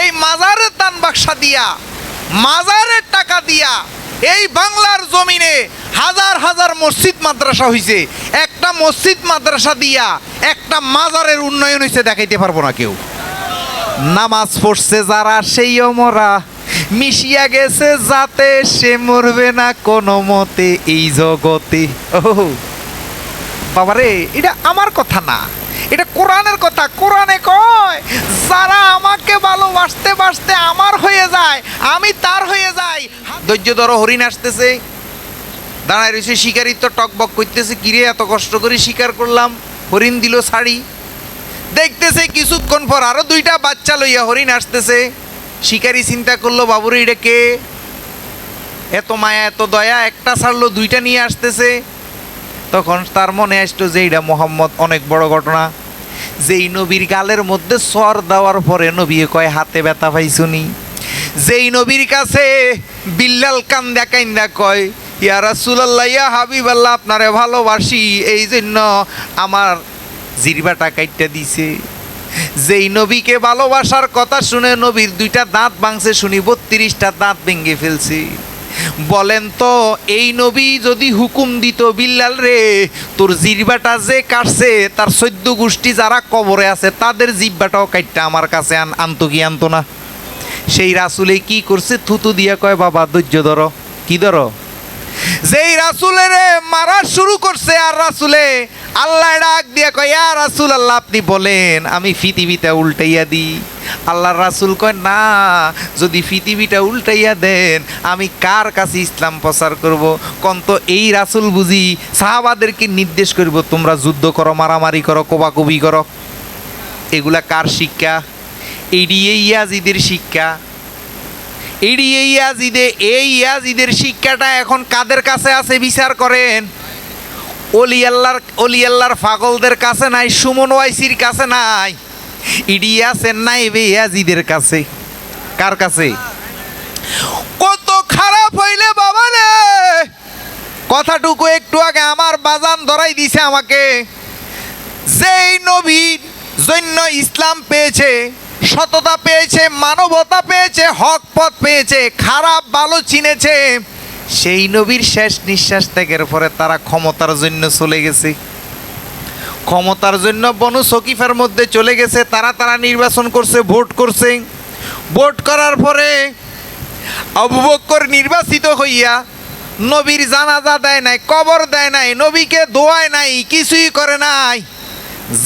এই মাজারের দান বাক্সা দিয়া মাজারের টাকা দিয়া, এই বাংলার জমিনে হাজার হাজার মসজিদ মাদ্রাসা হইছে। একটা মসজিদ মাদ্রাসা দিয়া একটা মাজারের উন্নয়ন হইছে দেখাইতে পারব না কেউ। নামাজ পড়ছে যারা সেইও মরা মিশিয়া গেছে যাতে সে মরবে না কোনো মতে এই জগতে। ও বাবারে, এটা আমার কথা না। এটা কোরআনের কথা, কোরআনে কয়, যারা আমাকে ভালোবাসতে বাসতে আমার হয়ে যায়, আমি তার হয়ে যাই। ধৈর্য ধরো, হরিণ আসতেছে। দাঁড়ায় রয়েছে শিকারির তো টকবক করতেছে, কিরে এত কষ্ট করে শিকার করলাম? হরিণ দিল শাড়ি। দেখতেছে কিছুক্ষণ পর আরও দুইটা বাচ্চা লইয়া হরিণ আসতেছে। শিকারি চিন্তা করল, বাবুরে, এটা কে? এত মায়া, এত দয়া, একটা ছাড়লো, দুইটা নিয়ে আসতেছে। তখন তার মনে আসতো যে এইটা মোহাম্মদ অনেক বড় ঘটনা। যেই নবীর গালের মধ্যে সর দেওয়ার পরে নবী কয়, হাতে ব্যথা পাইছুনি? যেই নবীর কাছে বিল্লাল কান্দা কান্দা কয়, ইয়া রাসূলুল্লাহ, ইয়া হাবিব আল্লাহ আপনারে ভালোবাসি এই জন্য আমার জিরবাটা কাইটটা দিছে। যেই নবীকে ভালোবাসার কথা শুনে নবীর দুইটা দাঁত ভাঙছে শুনি, বত্রিশটা দাঁত ভেঙে ফেলছে। বলেন তো, এই নবী যদি হুকুম দিত, বিল্লাল রে, তোর জিরবাটা যে কাটছে, তার সদ্য গোষ্ঠী যারা কবরে আছে, তাদের জিব্বাটাও কাটটা আমার কাছে আন আনতো কি আনতো না? সেই রাসুলে কি করছে? থুতু দিয়া কয়, বাবা, ধৈর্য ধরো। কি ধরো? যেই রাসুলের মারা শুরু করছে, আর রাসুলে আল্লাহ ডাক দিয়া কয় আর রাসুল আল্লাহ আপনি বলেন, আমি পৃথিবীটা উল্টাইয়া দিই। আল্লাহর রাসুল কয়, না, যদি পৃথিবীটা উল্টাইয়া দেন, আমি কার কাছে ইসলাম প্রচার করব? কোন তো এই রাসুল বুঝি সাহাবাদেরকে নির্দেশ করব, তোমরা যুদ্ধ করো, মারামারি করো, কোবাকুবি করো। এগুলা কার শিক্ষা? এডি এই ইয়াজিদের শিক্ষা। এডি এই ইয়াজিদে, এই ইয়াজিদের শিক্ষাটা এখন কাদের কাছে আছে বিচার করেন? অলি আল্লাহর অলি আল্লাহর পাগলদের কাছে নাই, সুমন ওয়াইসির কাছে নাই। ইডি আছে নাই বে ইয়াজিদের কাছে? কার কাছে? কত খারাপ হইলে বাবা রে! কথাটুকু একটু আগে আমার বাজান ধরাই দিছে আমাকে। যেই নবীর জন্য ইসলাম পেয়েছে, সততা পেয়েছে, মানবতা পেয়েছে, হক পথ পেয়েছে, খারাপ ভালো চিনেছে, সেই নবীর শেষ নিঃশ্বাস ত্যাগের পরে তারা ক্ষমতার জন্য চলে গেছে। ক্ষমতার জন্য বনু সকিফের মধ্যে চলে গেছে, তারা তারা নির্বাচন করছে, ভোট করছে। ভোট করার পরে আবু বক্কর নির্বাচিত হইয়া নবীর জানাজা দেয় নাই, কবর দেয় নাই, নবীকে দোয়ায় নাই, কিছুই করে নাই।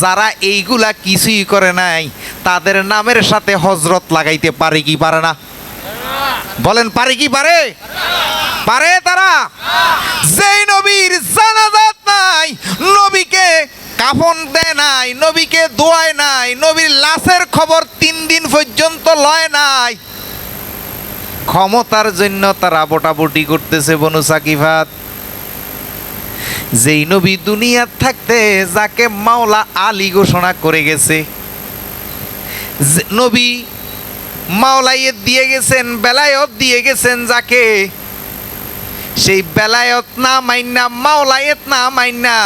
যারা এইগুলা কিছুই করে নাই, তাদের নামের সাথে হজরত লাগাইতে পারে কি পারে না? বলেন, পারে কি পারে? পারে তারা? যেই নবীর জানাজাত নাই, নবীকে কাফন দেয় নাই, নবীকে দোয়ায় নাই, নবীর লাশের খবর তিন দিন পর্যন্ত লয় নাই। ক্ষমতার জন্য তারা বোটাবুটি করতেছে বনু সাকিফাত। যেই নবী দুনিয়ার থাকতে, যাকে মাওলা আলী ঘোষণা করে গেছে। নবী মাওলাইয়ের দিয়ে গেছেন, বেলায়ত দিয়ে গেছেন যাকে সেই বেলায়ত না মাইনা মাওলায়েত না মাইনা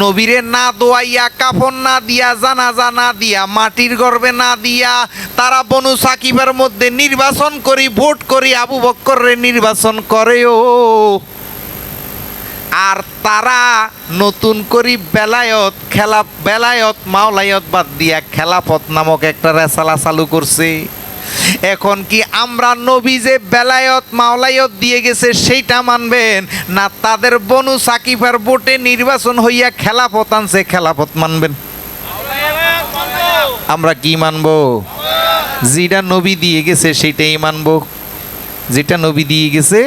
নবীরে না দোয়াইয়া, কাফন না দিয়া, জানাজা না দিয়া, মাটির গর্বে না দিয়া, তারা বনু সাকিবের মধ্যে নির্বাচন করি, ভোট করি, আবু বক্করে নির্বাচন করেও। আর তারা নতুন করি বেলায়ত খেলা বেলায়ত মাওলায়ত বাদ দিয়া খেলাপথ নামক একটা রেসালা চালু করছে। এখন কি আমরা নবী যে বেলায়ত, মাওলায়ত দিয়ে গেছে সেইটা মানবেন? না তাদের বনু সাকিফার বোটে নির্বাচন হইয়া খেলাপথ আনছে খেলাপথ মানবেন? আমরা কি মানব? যেটা নবী দিয়ে গেছে সেটাই মানব। যেটা নবী দিয়ে গেছে,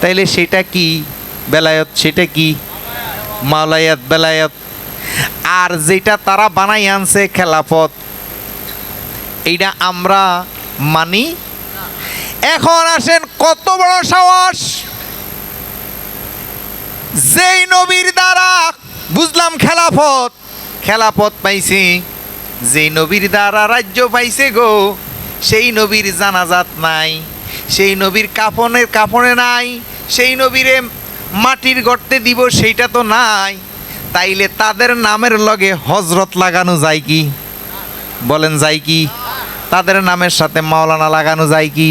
তাইলে সেটা কি? বেলায়ত, সেটা কি? মাওলায়াত, বেলায়ত। আর যেটা তারা বানাই আনছে খেলাপথ এইটা আমরা মানি। এখন আসেন কত বড় সাহস। যেই নবীর দ্বারা, বুঝলাম খেলাফত। খেলাফত পাইছি। যেই নবীর দ্বারা রাজ্য পাইছে গো, সেই নবীর জানাজাত নাই। সেই নবীর কাফনের কাফনে নাই। সেই নবীরে মাটির গর্তে দিব, সেইটা তো নাই। তাইলে তাদের নামের লগে হজরত লাগানো যায় কি? বলেন যায় কি? তাদের নামের সাথে মাওলানা লাগানো যায় কি?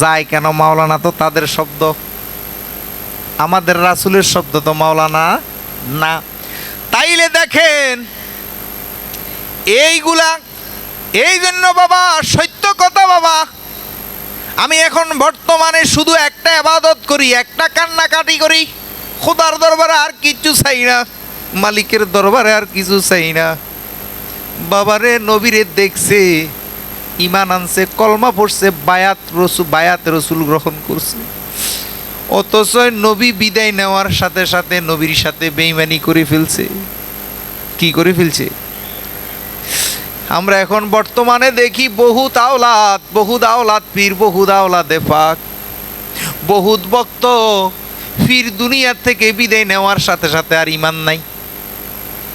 যায় কেন মাওলানা তো তাদের শব্দ? আমাদের রাসুলের শব্দ তো মাওলানা না। তাইলে দেখেন, এইগুলা এই জন্য বাবা, সত্য কথা বাবা। আমি এখন বর্তমানে শুধু একটা আবাদত করি, একটা কান্নাকাটি করি। খোদার দরবারে আর কিছু চাই না, মালিকের দরবারে আর কিছু চাই না। বাবারে নবীরে দেখছে ইমান আনছে, কলমা পড়ছে, বায়াত রসুল বায়াত রসুল গ্রহণ করছে। অথচ নবী বিদায় নেওয়ার সাথে সাথে নবীর সাথে বেইমানি করে ফেলছে। কি করে ফেলছে? আমরা এখন বর্তমানে দেখি বহুত আওলাদ বহুত আওলাদ পীর, বহুত আওলাদে পাক। বহুত ভক্ত ফির দুনিয়ার থেকে বিদায় নেওয়ার সাথে সাথে আর ইমান নাই।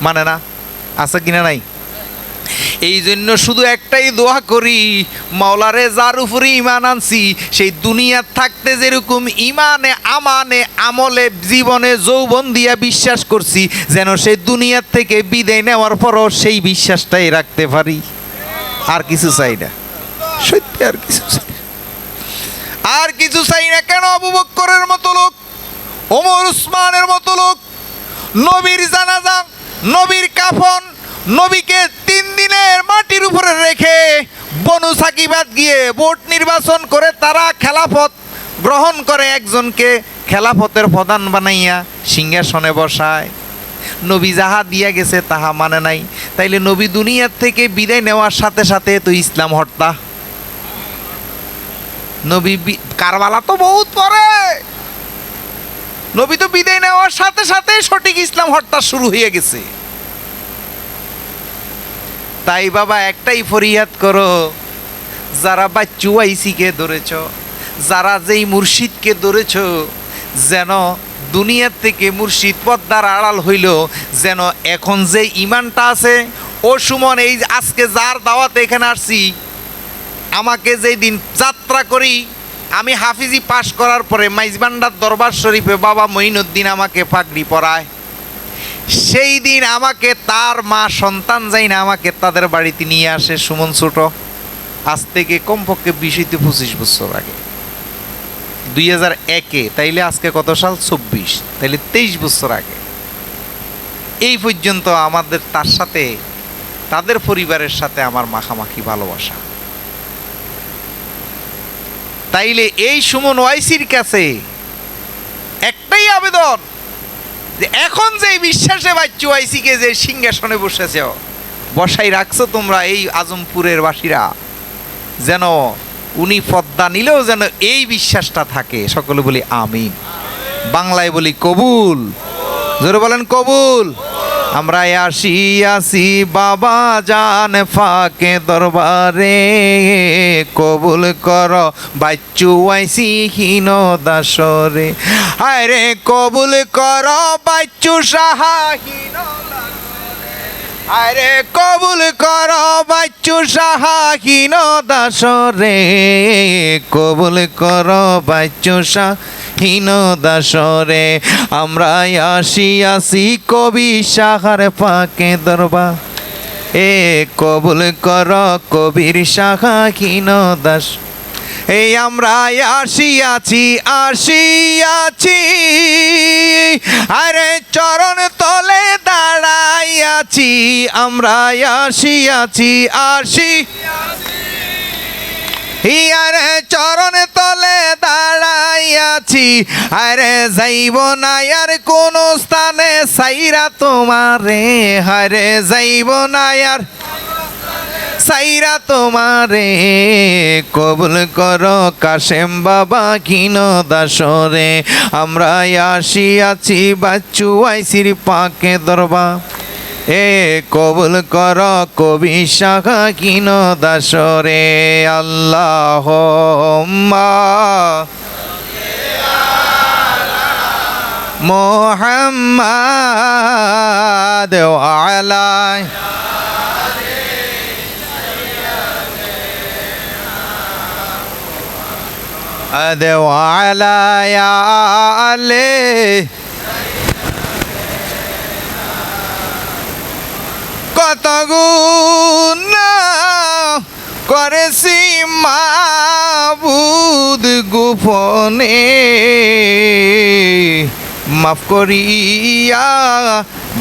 মানে না? আছে কিনা নাই? এই জন্য শুধু একটাই দোয়া করি, মাওলারে যার উপরে ইমান আনছি, সেই দুনিয়ার থাকতে যেরকম ইমানে আমানে, আমলে, জীবনে যৌবন দিয়া বিশ্বাস করছি, যেন সেই দুনিয়ার থেকে বিদায় নেওয়ার পরও সেই বিশ্বাসটাই রাখতে পারি আর কিছু চাই না সত্যি আর কিছু চাই। আর কিছু চাই না কেন, আবু বক্করের মতো লোক, ওমর উসমানের মতো লোক, নবীর জানাজা, নবীর কাফন নবীকে তিন দিনের মাটির উপরে রেখে বনু সাকিবাদ গিয়ে ভোট নির্বাচন করে তারা খেলাফত গ্রহণ করে একজনকে খেলাফতের প্রধান বানাইয়া সিংহাসনে বসায়। নবী যাহা দিয়া গেছে তাহা মানে নাই। তাইলে নবী দুনিয়ার থেকে বিদায় নেওয়ার সাথে সাথে তো ইসলাম হত্যা নবী কারবালা তো বহুত পরে। নবী তো বিদায় নেওয়ার সাথে সাথে সঠিক ইসলাম হত্যা শুরু হয়ে গেছে। তাই বাবা একটাই ফরিয়াদ করো, যারা বাচ্চু আইসিকে ধরেছ, যারা যেই মুর্শিদকে ধরেছ, যেন দুনিয়ার থেকে মুর্শিদ পদ্মার আড়াল হইল, যেন এখন যে ইমানটা আছে, ও সুমন, এই আজকে যার দাওয়াতে এখানে আসছি, আমাকে যেই দিন যাত্রা করি, আমি হাফিজি পাশ করার পরে মাইজবান্ডার দরবার শরীফে বাবা মঈনুদ্দিন আমাকে পাগড়ি পরায়। সেই দিন আমাকে তার মা সন্তান যাই না, আমাকে তাদের বাড়িতে নিয়ে আসে সুমন ছোট। আজ থেকে কমপক্ষে বিশ হইতে পঁচিশ বছর আগে। দুই হাজার একে, তাইলে আজকে কত সাল? চব্বিশ। তাইলে তেইশ বছর আগে। এই পর্যন্ত আমাদের তার সাথে, তাদের পরিবারের সাথে আমার মাখামাখি ভালোবাসা। তাইলে এই সুমন ওয়াইসির কাছে একটাই আবেদন যে এখন যে বিশ্বাসে বাচ্চু কে যে সিংহাসনে বসেছ, বসাই রাখছো তোমরা এই আজমপুরের বাসীরা। যেন উনি পদ্মা নিলেও যেন এই বিশ্বাসটা থাকে। সকলে বলি আমিন। বাংলায় বলি কবুল। জোরে বলেন কবুল। আমরা আসি আসি বাবা জান ফাঁকে দরবারে, কবুল কর, বাচ্চু আইসি হীন দাসরে। হায় রে কবুল কর, বাচ্চু সাহা হীন আরে কবুল কর, বাচ্চু সাহাহীন দাসরে। কবুল কর, বাচ্চু সাহীন দাসরে আমরা আসি আসি কবি সাহার পাকে দরবা এ কবুল কর কবির সাহাহীন দাস। এই আমরা আসিয়াছি আসিয়াছি, আরে চরণ তলে দাঁড়াইয়াছি আমরা আসিয়াছি, আসি আরে চরণ তলে দাঁড়াইয়াছি। আরে যাইব না আর কোন স্থানে, সাইরা তোমারে। হারে যাইব না আর সাইরা তোমারে। কবুল করো কাশেম বাবা কিন দাসরে। আমরা আসিয়াছি বাচ্চু আইসির পাকে দরবা এ কবুল কর কবি শাখা কিন দাসরে আল্লাহ মোহাম্মদ আলাই أدو على يا علي কত গুণ করেছি মাবুদ গোপনে? মাফ করিয়া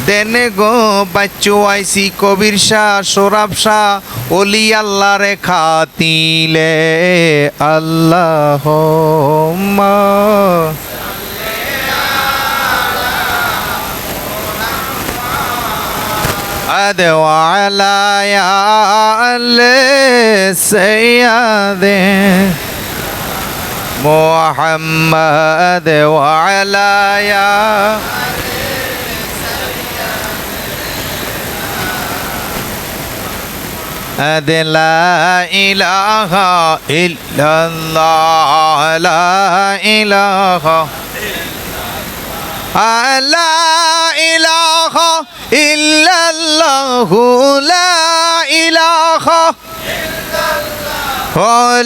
দেন গো বাচ্চু আইসি কবির শাহ, সোরাব শাহ, অলি আল্লাহ রে খাতিলে। আল্লাহ وعلى يا السيد محمد وعلى يا أد لا إله إلا الله لا إله لا إله ইল্লাল্লাহু লা ইলাহা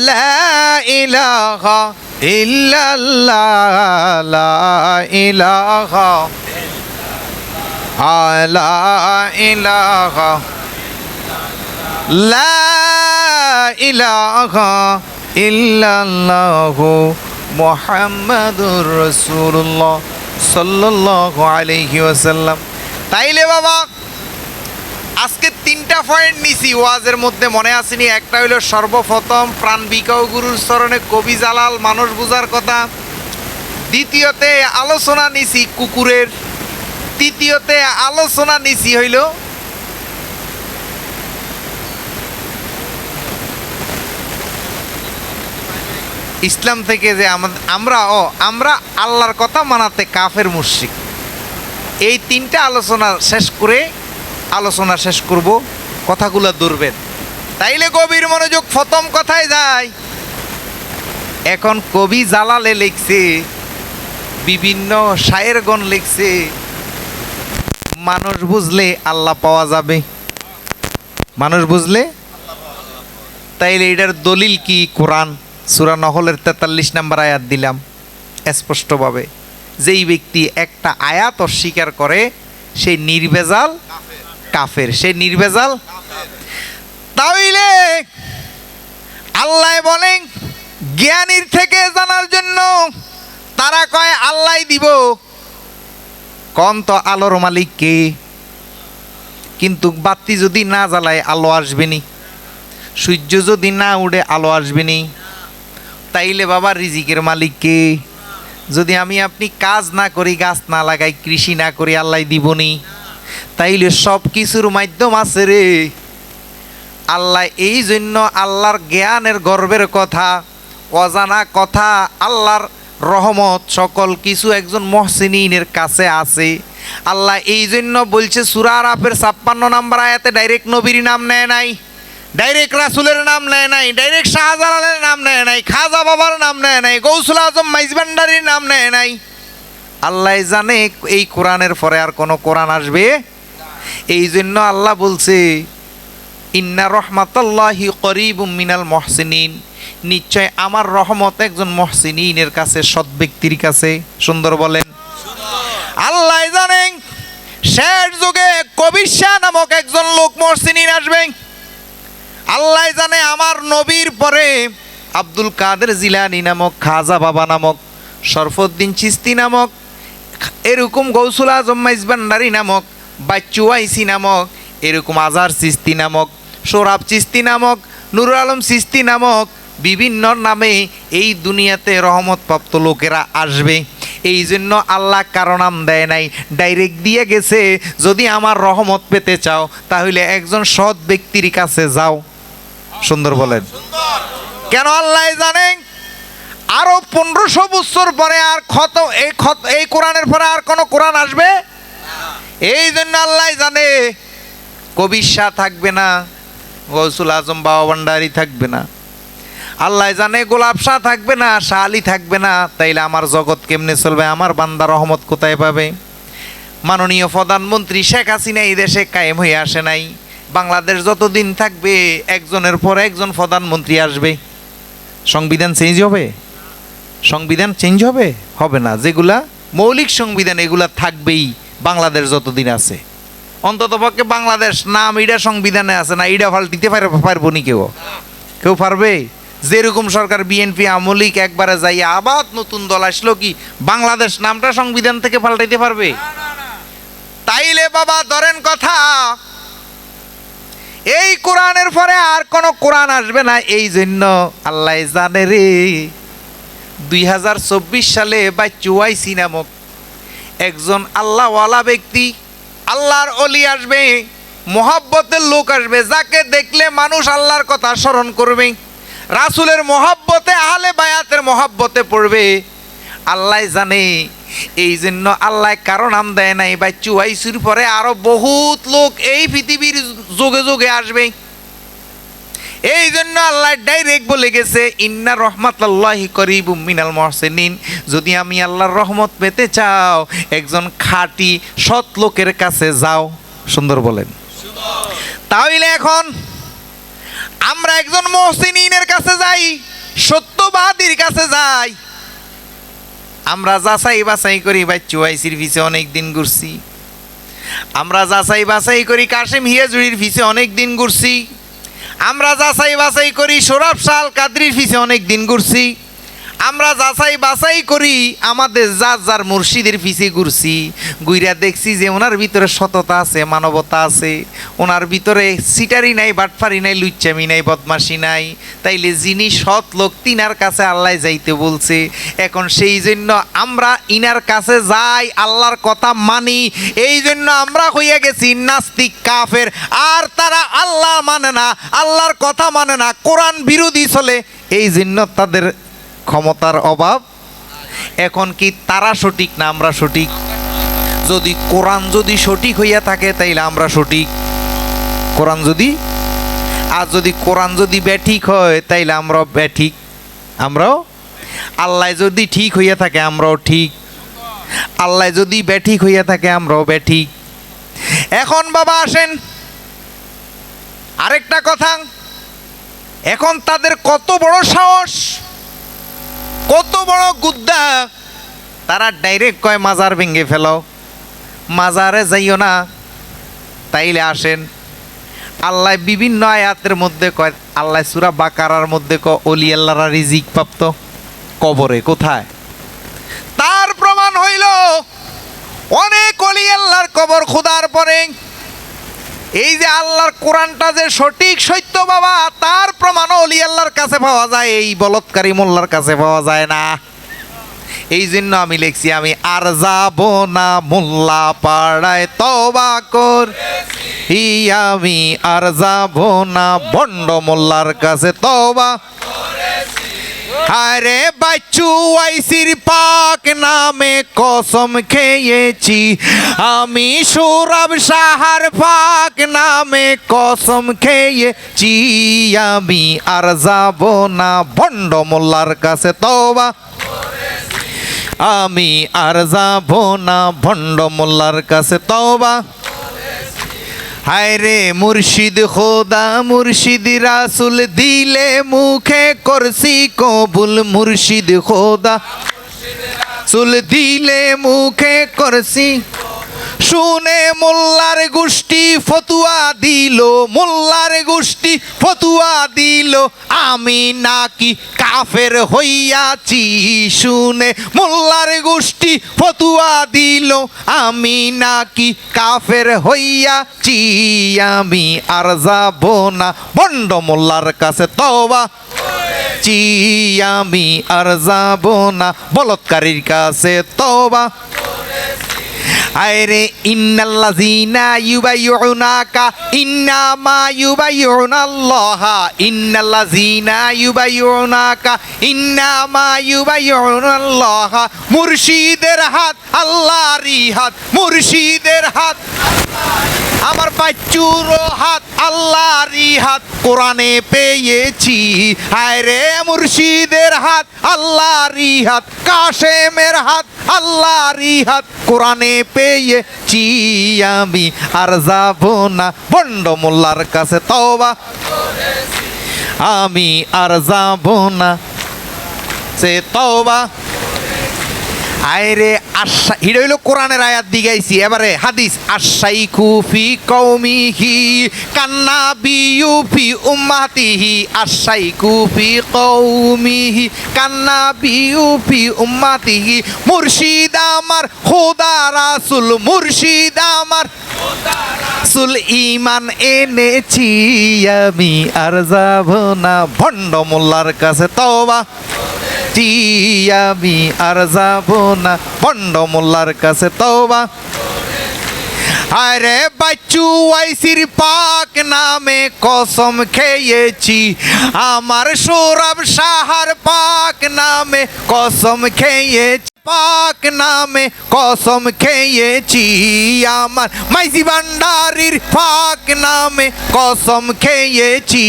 লা ইলাহা ইল্লাল্লাহ, লা ইলাহা লা ইলাহা লা ইলাহা ইল্লাল্লাহু মোহাম্মদুর রসুল্লাহ সাল্লাল্লাহু আলাইহি ওয়াসাল্লাম। তাইলে বাবা, আজকে তিনটা পয়েন্ট নিছি, ওয়াজের মধ্যে মনে আসেনি। একটা হইল সর্বপ্রথম, প্রাণ বিকাও গুরুর চরণে কবি জালাল, মানুষ বুঝার কথা। দ্বিতীয়তে আলোচনা নিছি কুকুরের। তৃতীয়তে আলোচনা নিছি হইল ইসলাম থেকে যে আমরা, ও, আমরা আল্লাহর কথা মানাতে কাফের মুশরিক। এই তিনটা আলোচনা শেষ করে আলোচনা শেষ করব, কথাগুলো দূরবেন তাইলে কবির মনোযোগ প্রথম কথায় যায়। এখন কবি জালালে লিখছে, বিভিন্ন শায়েরগণ লিখছে, মানুষ বুঝলে আল্লাহ পাওয়া যাবে। মানুষ বুঝলে? তাইলে এটার দলিল কি? কোরআন, সুরা নহলের তেতাল্লিশ নাম্বার আয়াত দিলাম, স্পষ্টভাবে। যেই ব্যক্তি একটা আয়াত অস্বীকার করে সেই নির্বেজাল কাফের। সে নির্বেজাল তাইলে আল্লাহ বলেন, জ্ঞানীর থেকে জানার জন্য তারা কয়, আল্লাহ দিব। কন তো আলোর মালিক কে? কিন্তু বাতি যদি না জ্বালায়, আলো আসবেনি সূর্য যদি না উড়ে, আলো আসবেনি তাইলে বাবা রিজিকের মালিক কে? যদি আমি আপনি কাজ না করি, গাছ না লাগাই, কৃষি না করি, আল্লাহ দিবনি। তাইলে সব কিছুর মাধ্যম আছে রে। আল্লাহ এই জন্য আল্লাহর জ্ঞানের গর্বের কথা, অজানা কথা, আল্লাহর রহমত, সকল কিছু একজন মহসিনের কাছে আছে। আল্লাহ এই জন্য বলছে, সুরা আরাফের ছাপ্পান্ন নাম্বার আয়াতে ডাইরেক্ট নবীর নাম নেয় নাই। ডাইরেক্ট রাসুলের নাম নেয় নাই ডাইরেক্ট শাহজালালের নাম নেয় নাই খাজা বাবার নাম নেয় নাই গৌসুল আজম মাইজবান্ডারির নাম নেয় নাই। আল্লাহ জানে এই কোরআনের পরে আর কোনো কোরআন আসবে? এই জন্য আল্লাহ বলছে, ইন্না রহমাতাল্লাহি করিব মিনাল মহসিনিন। নিশ্চয় আমার রহমত একজন মহসিনিনের কাছে, সৎ ব্যক্তির কাছে। সুন্দর বলেন। আল্লাহ জানেন, শেষ যুগে কবির শাহ নামক একজন লোক মহসিনিন আসবেন। আল্লাহ জানে আমার নবীর পরে আব্দুল কাদের জিলানি নামক খাজা বাবা নামক, শরফুদ্দিন চিস্তি নামক, এরকম গৌসুল আজম মাইজবান্ডারি নামক বাচ্চু আইসি নামক, এরকম আজার চিস্তি নামক সোরাব চিস্তি নামক, নুরুল আলম চিস্তি নামক বিভিন্ন নামে এই দুনিয়াতে রহমতপ্রাপ্ত লোকেরা আসবে। এই জন্য আল্লাহ কারও নাম দেয় নাই, ডাইরেক্ট দিয়ে গেছে, যদি আমার রহমত পেতে চাও, তাহলে একজন সৎ ব্যক্তির কাছে যাও। সুন্দর বলেন। কেন আল্লাহ জানেন? আরও পনেরোশো বছর পরে আর ক্ষত, এই ক্ষত, এই কোরআনের পরে আর কোনো কোরআন আসবে? এই জন্য আল্লাহ জানে কবির শাহ থাকবে না, গৌসুল আজম বাবা ভান্ডারি থাকবে না। আল্লাহ জানে গোলাপ শাহ থাকবে না, শাহ আলী থাকবে না, তাইলে আমার জগৎ কেমনে চলবে? আমার বান্দা রহমত কোথায় পাবে? মাননীয় প্রধানমন্ত্রী শেখ হাসিনা এই দেশে কায়েম হয়ে আসে নাই। বাংলাদেশ যতদিন থাকবে, একজনের পর একজন প্রধানমন্ত্রী আসবে। সংবিধান চেঞ্জ হবে? সংবিধান চেঞ্জ হবে? হবে না। যেগুলা মৌলিক সংবিধান, এগুলা থাকবেই বাংলাদেশ যতদিন আছে। অন্তত পক্ষে বাংলাদেশ নাম এটা সংবিধানে আছে, না এটা ফাল্টিতে পারব নি কেউ। কেউ পারবে? যেরকম সরকার, বিএনপি আমলিক একবারে যাই আবার নতুন দল আসলো কি, বাংলাদেশ নামটা সংবিধান থেকে পাল্টাইতে পারবে? তাইলে বাবা, ধরেন কথা এই কোরআনের পরে আর কোনো কোরআন আসবে না, এই জন্য আল্লাহ জানে রে। দুই হাজার চব্বিশ সালে বা চুয়াইসি নামক একজন আল্লাহওয়ালা ব্যক্তি, আল্লাহর অলি আসবে, মহাব্বতের লোক আসবে, যাকে দেখলে মানুষ আল্লাহর কথা স্মরণ করবে, রাসুলের মহাব্বতে, আহলে বায়াতের মহাব্বতে পড়বে। আল্লাহ জানে এই জন্য আল্লাহ কারও নাম দেয় নাই, বা চুয়াইশির পরে আরও বহুত লোক এই পৃথিবীর যোগে যোগে আসবে। এই জন্য আল্লাহ ডাইরেক্ট বলে গেছে, ইন্না রহমাতাল্লাহি করিব মিনাল মহসিনিন। যদি আমি আল্লাহর রহমত পেতে চাও, একজন খাঁটি, সৎ লোকের কাছে যাও। সুন্দর বলেন। তাহলে এখন আমরা একজন মহসিনের কাছে যাই, সত্যবাদীর কাছে যাই। আমরা যাচাই বাছাই করি বা চুয়াইসির পিছে অনেক দিন ঘুরছি। আমরা যাচাই বাছাই করি, কাশিম হিয়াজুড়ির পিছে অনেক দিন ঘুরছি। আমরা যাচাই বাছাই করি সৌরভ শাল কাদরির পিছে অনেক দিন ঘুরছি। আমরা যাচাই বাছাই করি, আমাদের যার যার মুর্শিদের পিছে ঘুরছি। গুইরা দেখছি যে ওনার ভিতরে সততা আছে, মানবতা আছে। ওনার ভিতরে সিটারি নাই, বাটফারি নাই, লুচ্চামি নাই বদমাসি নাই। তাইলে যিনি সৎ লোক, তিনার কাছে আল্লাহ যাইতে বলছে। এখন সেই জন্য আমরা ইনার কাছে যাই, আল্লাহর কথা মানি। এই জন্য আমরা হইয়া গেছি নাস্তিক, কাফের। আর তারা আল্লাহ মানে না, আল্লাহর কথা মানে না, কোরআন বিরোধী চলে। এই জন্য তাদের ক্ষমতার অভাব। এখন কি তারা সঠিক না আমরা সঠিক? যদি কোরআন যদি সঠিক হইয়া থাকে, তাইলে আমরা সঠিক। কোরআন যদি? আর যদি কোরআন যদি ব্যাঠিক হয়, তাইলে আমরাও ব্যাঠিক। আমরাও? আল্লাহ যদি ঠিক হইয়া থাকে, আমরাও ঠিক। আল্লাহ যদি ব্যাঠিক হইয়া থাকে, আমরাও ব্যাঠিক। এখন বাবা আসেন। আরেকটা কথা। এখন তাদের কত বড় সাহস কত বড় গুদ্দা তারা ডাইরেক্ট কয় মাজার ভেঙে ফেলো মাজারে যাইও না, তাইলে আসেন। আল্লাহ বিভিন্ন আয়াতের মধ্যে কয়, আল্লাহ সুরা বাকারার মধ্যে ক অলি আল্লাহরা রিজিক প্রাপ্ত। কবরে কোথায়? তার প্রমাণ হইল, অনেক অলি আল্লাহর কবর খোদার পরে। এই যে আল্লাহর কোরআনটা যে সঠিক সত্য বাবা, তার প্রমাণ অলি আল্লাহর কাছে পাওয়া যায়, এই বলৎকারী মোল্লার কাছে পাওয়া যায় না। এই জন্য আমি লিখছি, আমি আর যাব না মোল্লা পাড়ায় তবা কর। আমি আর যাব না বন্ড মোল্লার কাছে তবা আরে বাচ্চু, আইসির পাক নামে কসম খেয়েছি। আমি সৌরভ সাহার পাক নামে কসম খেয়েছি। আমি আর যাব না ভণ্ড মোল্লার কাছে তবা আমি আর যাব না ভণ্ড মোল্লার কাছে তওবা। হায় রে মুর্শিদ খোদা, মুর্শিদ রাসুল দিলে মুখে করছি কবুল। মুর্শিদ খোদা চুল দিলে মুখে করছি শুনে মোল্লার গোষ্ঠী ফতুয়া দিল, মোল্লার গোষ্ঠী ফতুয়া দিল। আমি নাকি কাফের হইয়াছি, শুনে মোল্লার গোষ্ঠী ফতুয়া দিল। আমি নাকি কাফের হইয়াছি, আমি আর যাব না। বন্ড মোল্লার কাছে তবা চি আমি আর যাব না। বলৎকারীর কাছে তবা আরে ইন্নাল্লাযীনা ইউবাইয়ুনাকা ইন্নামা ইউবাইয়ুনাল্লাহ ইন্নাল্লাযীনা ইউবাইয়ুনাকা ইন্নামা ইউবাইয়ুনাল্লাহ মুর্শিদের হাত, আল্লাহরই হাত, মুর্শিদের হাত। আমার বাচ্চুর হাত, আল্লাহরই হাত, কোরআনে পেয়েছি। হায় রে মুর্শিদের হাত, আল্লাহরই হাত, কাশেমের হাত, আল্লাহরই হাত, কোরআনে পেয়েছি আমি। আর যাব না বন্ড মোল্লার কাছে তবা আমি আর যাব না, সে তবা আয়রে আশা হিটা হইল কোরআনের আয়াত দিগাইছি এবারে হাদিস আশাই কুফি কৌমিহি কান্না বিউফি উম্মাতিহি আশাই কুফি কৌমিহি কান্না বিউফি উম্মাতিহি। মুর্শিদ আমার, খোদা রাসুল, মুর্শিদ আমার। সুল ইমান এনেছি আমি, আর যাব না। ভণ্ড মোল্লার কাছে তবা জি আমি আর যাব না। বন্ড মোল্লার কাছে বা আরে বাচ্চু, আইসির পাক নামে কসম খেয়েছি। আমার সৌরভ সাহার পাক নামে কসম খেয়েছি। পাক নামে কসম খেয়েছি আমার। মাইজি ভান্ডারির পাক নামে কসম খেয়েছি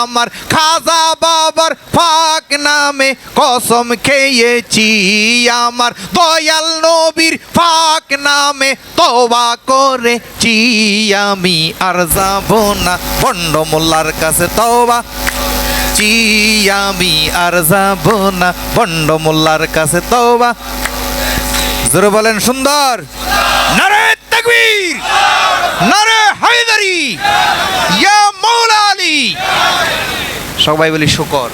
আমার। খাজা বাবার পাক নামে কসম খেয়েছি আমার। দয়াল নবীর পাক নামে তবা করেছি আমি। আর যাব না পণ্ড মোল্লার কাছে তবা জি আমি আর যাব না। পণ্ড মোল্লার কাছে তবা জোরে বলেন, সুন্দর। নারে তাকবীর। নারে হায়দারি। ইয়া মৌলা আলী সবাই বলি, শুকর।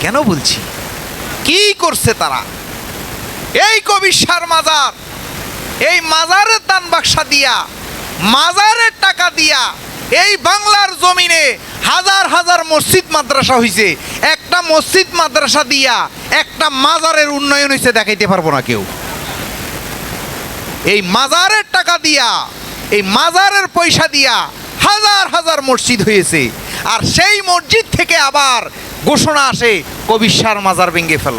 কেন বলছি? কি করছে তারা? এই কবি সার মাজার, এই মাজারের দান বাক্সা দিয়া, মাজারের টাকা দিয়া এই বাংলার জমিনে হাজার হাজার মসজিদ মাদ্রাসা হইছে। একটা মসজিদ মাদ্রাসা দিয়া একটা মাজারের উন্নয়ন হইছে দেখাইতে পারব না কেউ। এই মাজারের টাকা দিয়া, এই মাজারের পয়সা দিয়া হাজার হাজার মসজিদ হয়েছে আর সেই মসজিদ থেকে আবার ঘোষণা আসে কবিশ্বার মাজার ভেঙে ফেল।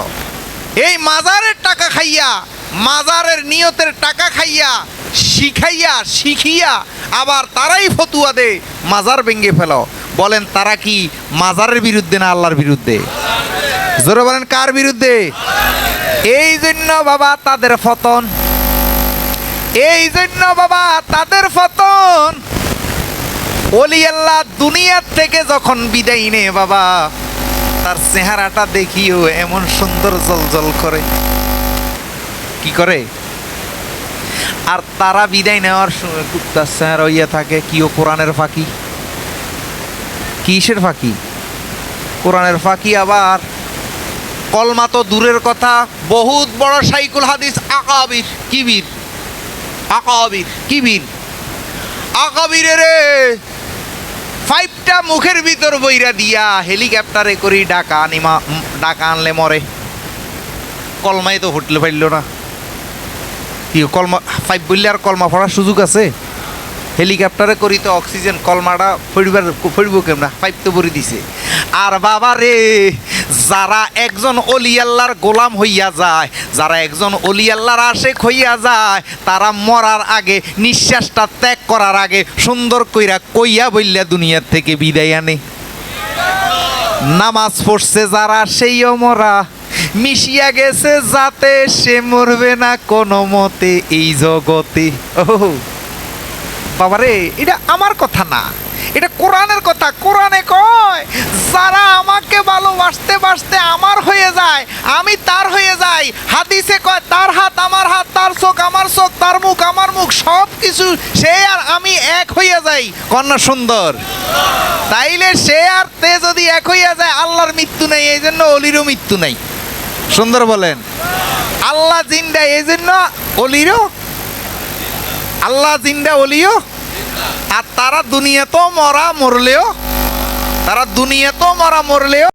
এই মাজারের টাকা খাইয়া মাজারের নিয়তের টাকা খাইয়া, শিখাইয়া, শিখিয়া আবার তারাই ফতুয়া দে মাজার ভেঙে ফেল। বলেন, তারা কি মাজারের বিরুদ্ধে না আল্লাহর বিরুদ্ধে? জোরে বলেন, কার বিরুদ্ধে? এই জন্য বাবা তাদের ফতন। এই জন্য বাবা তাদের ফতন। ওলি আল্লাহ দুনিয়ার থেকে যখন বিদায় নে বাবা, তার চেহারাটা দেখিও এমন সুন্দর জল করে। কি করে? আর তারা বিদায় নেওয়ার তার চেহারা ইয়ে থাকে, কিও কোরআনের ফাঁকি? কিসের ফাঁকি? কোরআনের ফাঁকি আবার কলমা তো দূরের কথা, বহুত বড় সাইকুল হাদিস, আকাবির, কিবির। আকাবির, কিবির। আকাবিরে রে ফাইভটা মুখের ভিতর বইরা দিয়া হেলিকপ্টারে করি ডাকা আনিমা ডাকা আনলে মরে। কলমায় তো হোটেল পাইল না। কি, কলমা ফাইভ বললে আর কলমা পড়ার সুযোগ আছে? হেলিকপ্টারে করি তো অক্সিজেন, কলমাটা ফড়িবার, ফড়িব কেমন? ফাইভ তো ভরি দিছে। আর বাবা রে, যারা একজন অলি আল্লাহর গোলাম হইয়া যায়, যারা একজন অলি আল্লাহর আশেক হইয়া যায়, তারা মরার আগে, নিঃশ্বাসটা ত্যাগ করার আগে, সুন্দর কইরা কইয়া বললা দুনিয়ার থেকে বিদায় আনে। নামাজ পড়ছে যারা সেইও মরা। মিশিয়া গেছে, যাতে সে মরবে না কোনো মতে এই জগতে। ও বাবারে, এটা আমার কথা না। এটা কোরআনের কথা। কোরআনে কয়, যারা আমাকে ভালোবাসতে, বাসতে আমার হয়ে যায়, আমি তার হয়ে যাই। হাদিসে কয়, তার হাত আমার হাত, তার চোখ আমার চোখ, তার মুখ আমার মুখ সব কিছু সে আর আমি এক হইয়া যাই। কন্যা সুন্দর। তাইলে সে আর তে যদি এক হইয়া যায়, আল্লাহর মৃত্যু নেই এই জন্য অলিরও মৃত্যু নেই। সুন্দর বলেন। আল্লাহ জিন্দা, এই জন্য অলিরও, আল্লাহ জিন্দা, অলিও। আর তারা দুনিয়াতেও মরা মরলেও, তারা দুনিয়াতেও মরা মরলেও